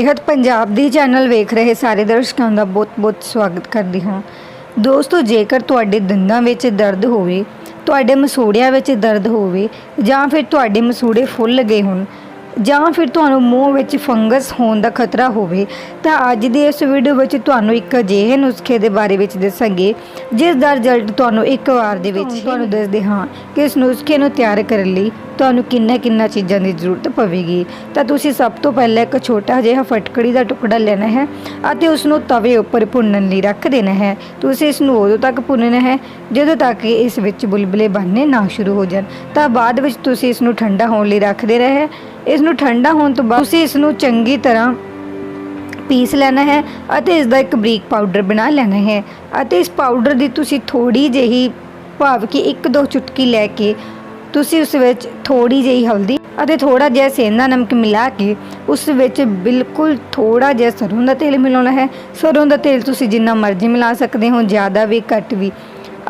ਸਿਹਤ ਪੰਜਾਬ ਦੀ ਚੈਨਲ ਵੇਖ ਰਹੇ ਸਾਰੇ ਦਰਸ਼ਕਾਂ ਦਾ ਬਹੁਤ-ਬਹੁਤ ਸਵਾਗਤ ਕਰਦੀ ਹਾਂ। ਦੋਸਤੋ, ਜੇਕਰ ਤੁਹਾਡੇ ਦੰਦਾਂ ਵਿੱਚ ਦਰਦ ਹੋਵੇ, ਤੁਹਾਡੇ ਮਸੂੜਿਆਂ ਵਿੱਚ ਦਰਦ ਹੋਵੇ ਜਾਂ ਫਿਰ ਤੁਹਾਡੇ ਮਸੂੜੇ ਫੁੱਲ ਗਏ ਹੋਣ ਜਾਂ ਫਿਰ ਤੁਹਾਨੂੰ ਮੂੰਹ ਵਿੱਚ ਫੰਗਸ ਹੋਣ ਦਾ ਖਤਰਾ ਹੋਵੇ ਤਾਂ ਅੱਜ ਦੀ ਇਸ ਵੀਡੀਓ ਵਿੱਚ ਤੁਹਾਨੂੰ ਇੱਕ ਅਜਿਹੇ ਨੁਸਖੇ ਦੇ ਬਾਰੇ ਵਿੱਚ ਦੱਸਾਂਗੇ ਜਿਸ ਦਾ ਰਿਜ਼ਲਟ ਤੁਹਾਨੂੰ ਇੱਕ ਵਾਰ ਦੇ ਵਿੱਚ ਹੀ ਤੁਹਾਨੂੰ ਦੱਸਦੇ ਹਾਂ। ਕਿ ਇਸ ਨੁਸਖੇ ਨੂੰ ਤਿਆਰ ਕਰਨ ਲਈ ਤੁਹਾਨੂੰ ਕਿੰਨਾ ਕਿੰਨਾ ਚੀਜ਼ਾਂ ਦੀ ਜ਼ਰੂਰਤ ਪਵੇਗੀ। ਤਾਂ ਤੁਸੀਂ ਸਭ ਤੋਂ ਪਹਿਲਾਂ ਇੱਕ ਛੋਟਾ ਜਿਹਾ ਫਟਕੜੀ ਦਾ ਟੁਕੜਾ ਲੈਣਾ ਹੈ ਅਤੇ ਉਸ ਨੂੰ ਤਵੇ ਉੱਪਰ ਭੁੰਨਣ ਲਈ ਰੱਖ ਦੇਣਾ ਹੈ। ਤੁਸੀਂ ਇਸ ਨੂੰ ਉਦੋਂ ਤੱਕ ਭੁੰਨਣਾ ਹੈ ਜਦੋਂ ਤੱਕ ਕਿ ਇਸ ਵਿੱਚ ਬੁਲਬੁਲੇ ਬਣਨੇ ਨਾ ਸ਼ੁਰੂ ਹੋ ਜਾਣ। ਤਾਂ ਬਾਅਦ ਵਿੱਚ ਤੁਸੀਂ ਇਸ ਨੂੰ ਠੰਡਾ ਹੋਣ ਲਈ ਰੱਖਦੇ ਰਹੇ। ਇਸ ਨੂੰ ਠੰਡਾ ਹੋਣ ਤੋਂ ਬਾਅਦ ਤੁਸੀਂ ਇਸ ਨੂੰ ਚੰਗੀ ਤਰ੍ਹਾਂ ਪੀਸ ਲੈਣਾ ਹੈ ਅਤੇ ਇਸ ਦਾ ਇੱਕ ਬਰੀਕ ਪਾਊਡਰ ਬਣਾ ਲੈਣਾ ਹੈ ਅਤੇ ਇਸ ਪਾਊਡਰ ਦੀ ਤੁਸੀਂ ਥੋੜੀ ਜਿਹੀ ਭਾਵ ਕਿ ਇੱਕ ਦੋ ਚੁਟਕੀ ਲੈ ਕੇ ਤੁਸੀਂ ਉਸ ਵਿੱਚ ਥੋੜੀ ਜਿਹੀ ਹਲਦੀ ਅਤੇ ਥੋੜਾ ਜਿਹਾ ਸੇਨਾ ਨਮਕ ਮਿਲਾ ਕੇ ਉਸ ਵਿੱਚ ਬਿਲਕੁਲ ਥੋੜਾ ਜਿਹਾ ਸਰੋਂ ਦਾ ਤੇਲ ਮਿਲਾਉਣਾ ਹੈ। ਸਰੋਂ ਦਾ ਤੇਲ ਤੁਸੀਂ ਜਿੰਨਾ ਮਰਜ਼ੀ ਮਿਲਾ ਸਕਦੇ ਹੋ, ਜ਼ਿਆਦਾ ਵੀ, ਘੱਟ ਵੀ।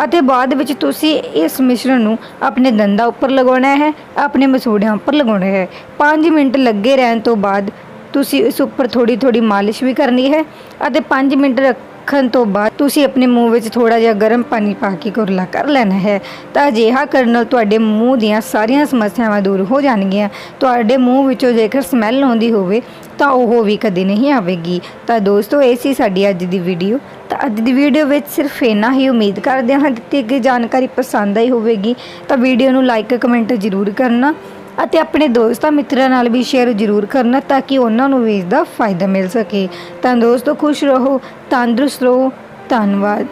ਅਤੇ ਬਾਅਦ ਵਿੱਚ ਤੁਸੀਂ ਇਸ ਮਿਸ਼ਰਣ ਨੂੰ ਆਪਣੇ ਦੰਦਾਂ ਉੱਪਰ ਲਗਾਉਣਾ ਹੈ, ਆਪਣੇ ਮਸੂੜਿਆਂ ਉੱਪਰ ਲਗਾਉਣਾ ਹੈ। 5 ਮਿੰਟ ਲੱਗੇ ਰਹਿਣ ਤੋਂ ਬਾਅਦ ਤੁਸੀਂ ਇਸ ਉੱਪਰ ਥੋੜੀ ਥੋੜੀ ਮਾਲਿਸ਼ ਵੀ ਕਰਨੀ ਹੈ ਅਤੇ 5 ਮਿੰਟ ਰੱਖਣ ਤੋਂ ਬਾਅਦ ਤੁਸੀਂ ਆਪਣੇ ਮੂੰਹ ਵਿੱਚ ਥੋੜਾ ਜਿਹਾ ਗਰਮ ਪਾਣੀ ਪਾ ਕੇ ਕੁਰਲਾ ਕਰ ਲੈਣਾ ਹੈ। ਤਾਂ ਅਜਿਹਾ ਕਰਨ ਨਾਲ ਤੁਹਾਡੇ ਮੂੰਹ ਦੀਆਂ ਸਾਰੀਆਂ ਸਮੱਸਿਆਵਾਂ ਦੂਰ ਹੋ ਜਾਣਗੀਆਂ। ਤੁਹਾਡੇ ਮੂੰਹ ਵਿੱਚੋਂ ਜੇਕਰ ਸਮੈਲ ਆਉਂਦੀ ਹੋਵੇ, ਤਾਂ ਉਹ ਵੀ ਕਦੇ ਨਹੀਂ ਆਵੇਗੀ। ਤਾਂ ਦੋਸਤੋ, ਇਹ ਸੀ ਸਾਡੀ ਅੱਜ ਦੀ ਵੀਡੀਓ ਤਾਂ ਅੱਜ ਦੀ ਵੀਡੀਓ ਵਿੱਚ ਸਿਰਫ ਇੰਨਾ ਹੀ। ਉਮੀਦ ਕਰਦੇ ਹਾਂ ਦਿੱਤੀ ਗਈ ਜਾਣਕਾਰੀ ਪਸੰਦ ਆਈ ਹੋਵੇਗੀ। ਤਾਂ ਵੀਡੀਓ ਨੂੰ ਲਾਈਕ ਕਮੈਂਟ ਜ਼ਰੂਰ ਕਰਨਾ। ਅਤੇ ਆਪਣੇ ਦੋਸਤਾਂ ਮਿੱਤਰਾਂ ਨਾਲ ਵੀ ਸ਼ੇਅਰ ਜ਼ਰੂਰ ਕਰਨਾ ਤਾਂ ਕਿ ਉਹਨਾਂ ਨੂੰ ਵੀ ਇਸ ਦਾ ਫਾਇਦਾ ਮਿਲ ਸਕੇ। ਤਾਂ ਦੋਸਤੋ, ਖੁਸ਼ ਰਹੋ, ਤੰਦਰੁਸਤ ਰਹੋ। ਧੰਨਵਾਦ।